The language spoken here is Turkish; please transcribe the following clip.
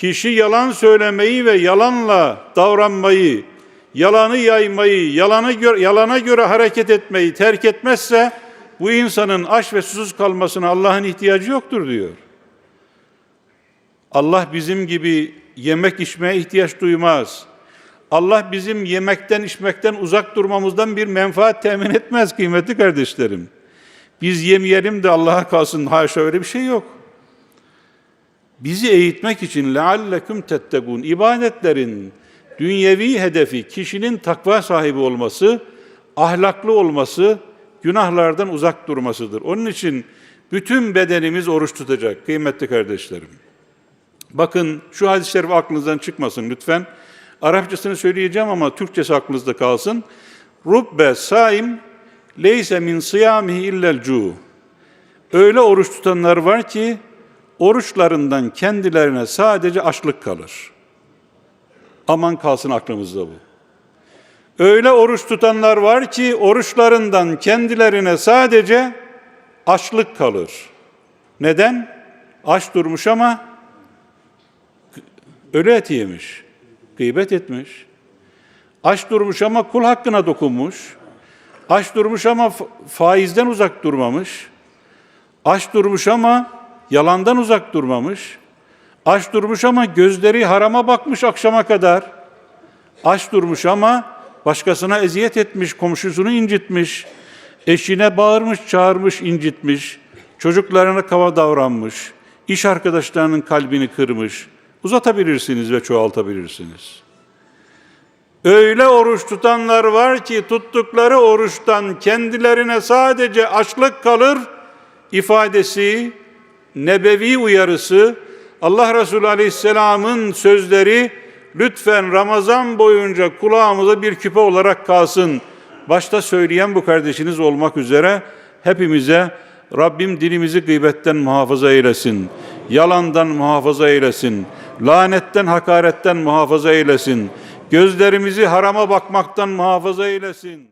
Kişi yalan söylemeyi ve yalanla davranmayı, yalanı yaymayı, yalanı gö- yalana göre hareket etmeyi terk etmezse bu insanın aç ve susuz kalmasına Allah'ın ihtiyacı yoktur diyor. Allah bizim gibi yemek içmeye ihtiyaç duymaz. Allah bizim yemekten içmekten uzak durmamızdan bir menfaat temin etmez kıymetli kardeşlerim. Biz yemeyelim de Allah'a kalsın. Haşa öyle bir şey yok. Bizi eğitmek için leallekum tettegûn ibadetlerin dünyevi hedefi kişinin takva sahibi olması, ahlaklı olması, günahlardan uzak durmasıdır. Onun için bütün bedenimiz oruç tutacak kıymetli kardeşlerim. Bakın şu hadis-i şerif aklınızdan çıkmasın lütfen. Arapçasını söyleyeceğim ama Türkçesi aklınızda kalsın. Rubbe saim leyse min sıyamihi illel cu. Öyle oruç tutanlar var ki oruçlarından kendilerine sadece açlık kalır. Aman kalsın aklımızda bu. Öyle oruç tutanlar var ki oruçlarından kendilerine sadece açlık kalır. Neden? Aç durmuş ama ölü et yemiş, gıybet etmiş. Aç durmuş ama kul hakkına dokunmuş. Aç durmuş ama fa- faizden uzak durmamış. Aç durmuş ama yalandan uzak durmamış. Aç durmuş ama gözleri harama bakmış akşama kadar. Aç durmuş ama başkasına eziyet etmiş, komşusunu incitmiş. Eşine bağırmış, çağırmış, incitmiş. Çocuklarına kava davranmış. iş arkadaşlarının kalbini kırmış. Uzatabilirsiniz ve çoğaltabilirsiniz. Öyle oruç tutanlar var ki tuttukları oruçtan kendilerine sadece açlık kalır ifadesi, nebevi uyarısı, Allah Resulü Aleyhisselam'ın sözleri lütfen Ramazan boyunca kulağımıza bir küpe olarak kalsın. Başta söyleyen bu kardeşiniz olmak üzere hepimize Rabbim dilimizi gıybetten muhafaza eylesin. Yalandan muhafaza eylesin. Lanetten, hakaretten muhafaza eylesin. Gözlerimizi harama bakmaktan muhafaza eylesin.